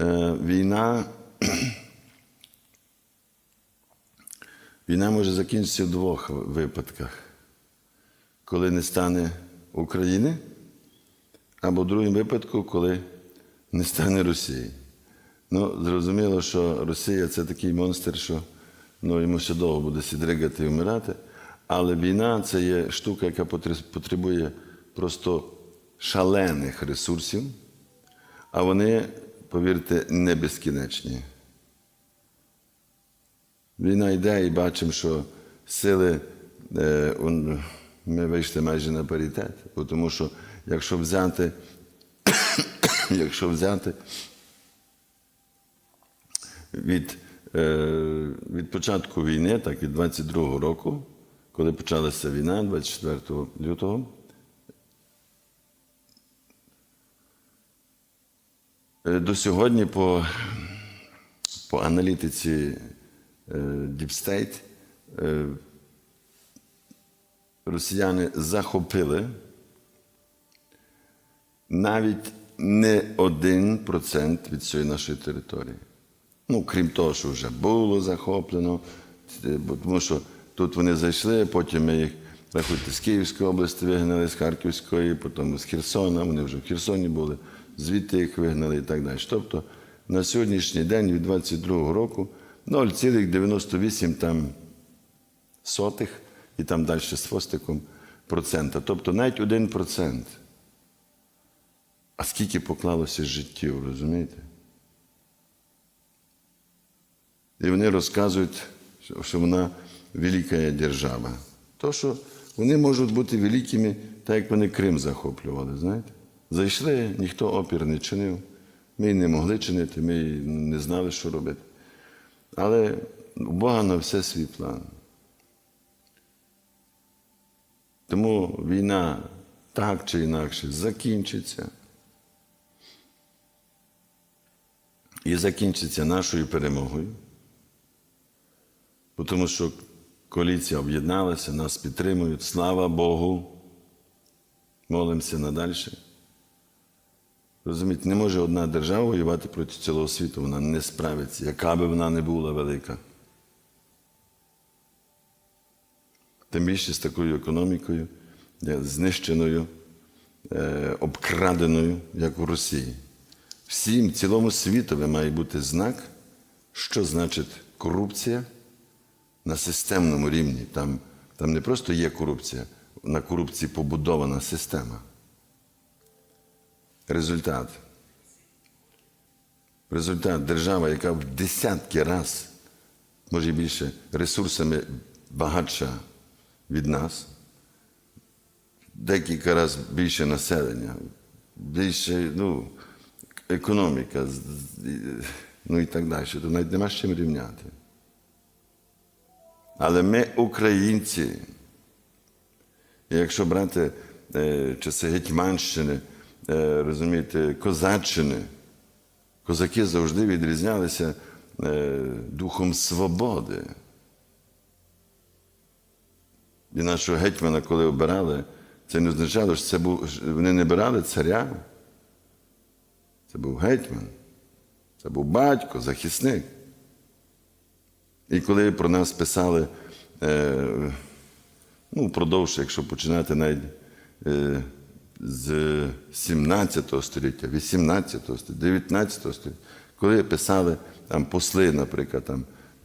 е, війна. Війна може закінчитися в двох випадках. Коли не стане України, або в другому випадку, коли не стане Росії. Ну, зрозуміло, що Росія це такий монстр, що ну, йому ще довго буде сідригати і вмирати. Але війна це є штука, яка потребує просто шалених ресурсів, а вони, повірте, не безкінечні. Війна йде і бачимо, що сили е, ми вийшли майже на паритет. Тому що якщо взяти, якщо взяти від, е, від початку війни, так від 22-го року, коли почалася війна, 24 лютого, до сьогодні по, по аналітиці е, Deep State е, росіяни захопили навіть не один процент від цієї нашої території. Ну, крім того, що вже було захоплено, е, тому що тут вони зайшли, потім ми їх, рахуйте, з Київської області вигнали, з Харківської, потім з Херсона, вони вже в Херсоні були, звідти їх вигнали і так далі. Тобто на сьогоднішній день від 22-го року 0,98 там сотих і там далі з хвостиком процента. Тобто навіть один процент. А скільки поклалося життів, розумієте? І вони розказують, що вона велика держава. То, що вони можуть бути великими, так як вони Крим захоплювали, знаєте? Зайшли, ніхто опір не чинив. Ми не могли чинити, ми не знали, що робити. Але у Бога на все свій план. Тому війна так чи інакше закінчиться. І закінчиться нашою перемогою. Тому що коаліція об'єдналася, нас підтримують. Слава Богу. Молимося надальше. Розумієте, не може одна держава воювати проти цілого світу, вона не справиться, яка би вона не була велика. Тим більше з такою економікою, е, знищеною, е, обкраденою, як у Росії. Всім цілому світові має бути знак, що значить корупція на системному рівні. Там, там не просто є корупція, на корупції побудована система. Результат. Результат держава, яка в десятки раз, може більше, ресурсами багатша від нас, декілька разів більше населення, більше ну, економіка, ну і так далі. То навіть нема з чим рівняти. Але ми українці. Якщо брати е, часи Гетьманщини, розумієте, Козаччини, козаки завжди відрізнялися е, духом свободи. І нашого гетьмана, коли обирали, це не означало, що це був, вони не обирали царя. Це був гетьман, це був батько, захисник. І коли про нас писали, е, ну, впродовж, якщо починати навіть е, з 17 століття, 18 століття, 19 століття, коли писали там посли, наприклад, там,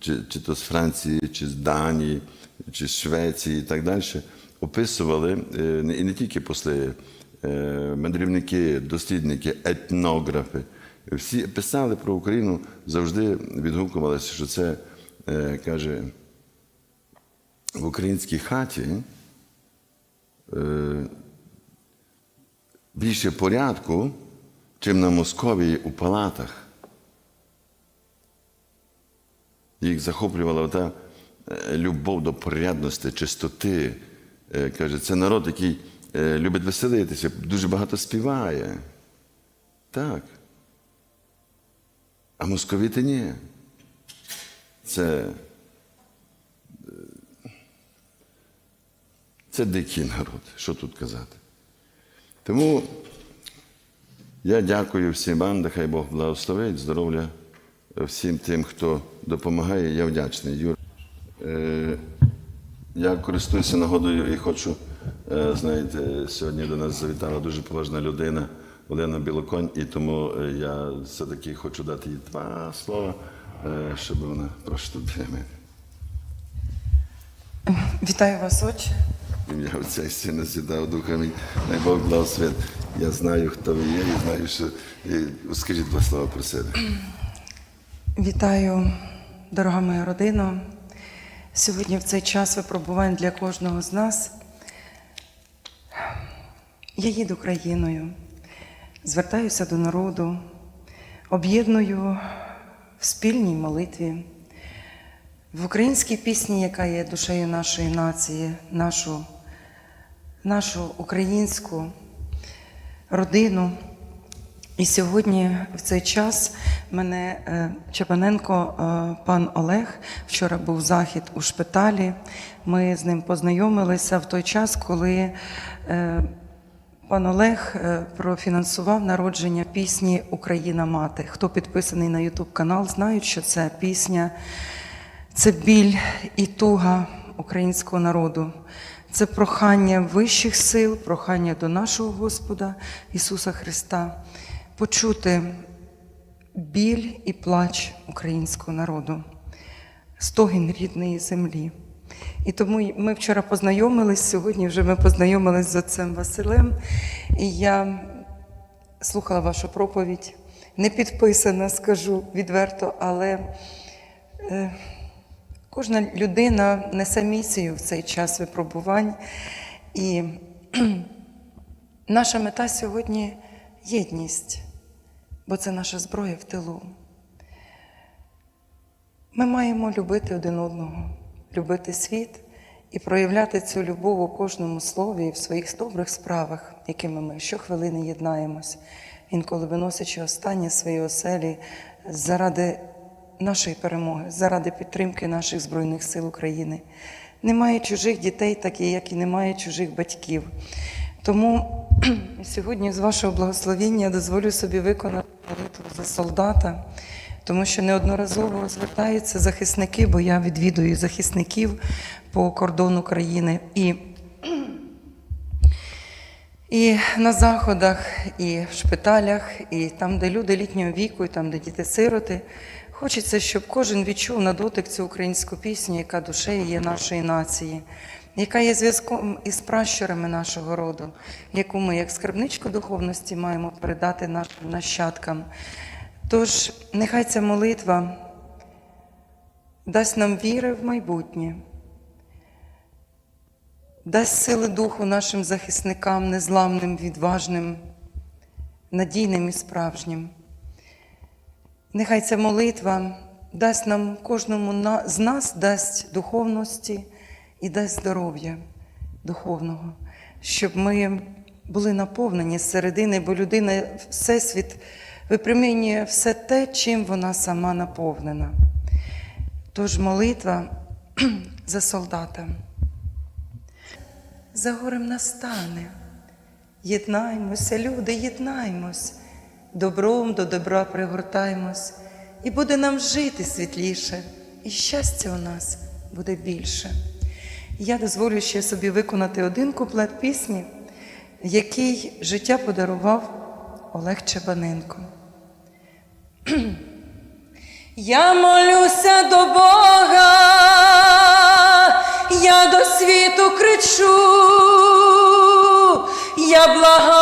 чи, чи то з Франції, чи з Данії, чи з Швеції і так далі, описували, е, і не тільки посли, е, мандрівники, дослідники, етнографи, всі писали про Україну, завжди відгукувалися, що це е, каже, в українській хаті більше порядку, чим на Московії у палатах. Їх захоплювала та е, любов до порядності, чистоти. Е, Каже, це народ, який е, любить веселитися, дуже багато співає. Так. А московіти ні. Це, це дикий народ, що тут казати. Тому Я дякую всім вам, нехай Бог благословить, здоров'я всім тим, хто допомагає. Я вдячний. Юр, е, я користуюся нагодою і хочу, е, знаєте, сьогодні до нас завітала дуже поважна людина Олена Білоконь, і тому е, я все-таки хочу дати їй два слова, щоб вона біля мене. Вітаю вас, отче. Ім'я Отця і Сина Святого Духа. Най Бог благословить. Я знаю, хто ви є, і знаю, що скажіть два слова про себе. Вітаю, дорога моя родина. Сьогодні в цей час випробувань для кожного з нас. Я їду країною, звертаюся до народу, об'єдную в спільній молитві, в українській пісні, яка є душею нашої нації, нашу, нашу українську родину. І сьогодні в цей час мене е, Чепаненко, е, пан Олег, вчора був захід у шпиталі. Ми з ним познайомилися в той час, коли е, пан Олег профінансував народження пісні Україна мати. Хто підписаний на Ютуб канал, знають, що це пісня, це біль і туга українського народу. Це прохання вищих сил, прохання до нашого Господа Ісуса Христа почути біль і плач українського народу, стогін рідної землі. І тому ми вчора познайомились, сьогодні вже ми познайомились з отцем Василем, і я слухала вашу проповідь, не підписана, скажу відверто, але е, кожна людина несе місію в цей час випробувань. І наша мета сьогодні єдність, бо це наша зброя в тилу. Ми маємо любити один одного, любити світ і проявляти цю любов у кожному слові і в своїх добрих справах, якими ми щохвилини єднаємось, інколи виносячи останнє свої оселі заради нашої перемоги, заради підтримки наших Збройних сил України. Немає чужих дітей, так як і немає чужих батьків. Тому сьогодні, з вашого благословіння, дозволю собі виконати молитву за солдата, тому що неодноразово звертаються захисники, бо я відвідую захисників по кордону країни. І, і на заходах, і в шпиталях, і там, де люди літнього віку, і там, де діти-сироти. Хочеться, щоб кожен відчув на дотик цю українську пісню, яка душею є нашої нації, яка є зв'язком із пращурами нашого роду, яку ми, як скарбничку духовності, маємо передати нашим нащадкам. Тож, нехай ця молитва дасть нам віри в майбутнє, дасть сили духу нашим захисникам, незламним, відважним, надійним і справжнім. Нехай ця молитва дасть нам кожному з нас дасть духовності і дасть здоров'я духовного, щоб ми були наповнені з середини, бо людина всесвіт випромінює все те, чим вона сама наповнена. Тож молитва за солдата. За горем настане. Єднаймося, люди, єднаймось, добром до добра пригортаймось, і буде нам жити світліше, і щастя у нас буде більше. Я дозволю ще собі виконати один куплет пісні, який життя подарував Олег Чебаненко. Я молюся до Бога, я до світу кричу, я благаю,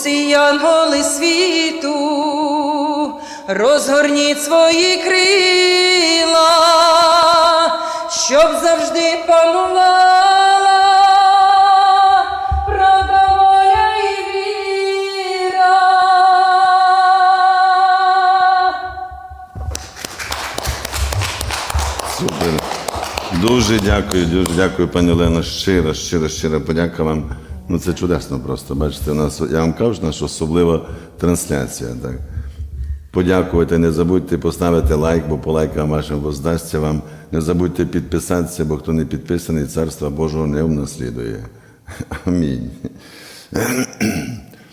усі янголи світу, розгорніть свої крила, щоб завжди панувала правда моя і віра. Супер. Дуже дякую, дуже дякую, пані Олена. Щира, щира, щира подяка вам. Ну це чудесно просто. Бачите, у нас, я вам кажу, наша особлива трансляція. Так. Подякувати, не забудьте поставити лайк, бо по лайкам вашим воздасться вам Не забудьте підписатися, бо хто не підписаний, Царства Божого не внаслідує. Амінь.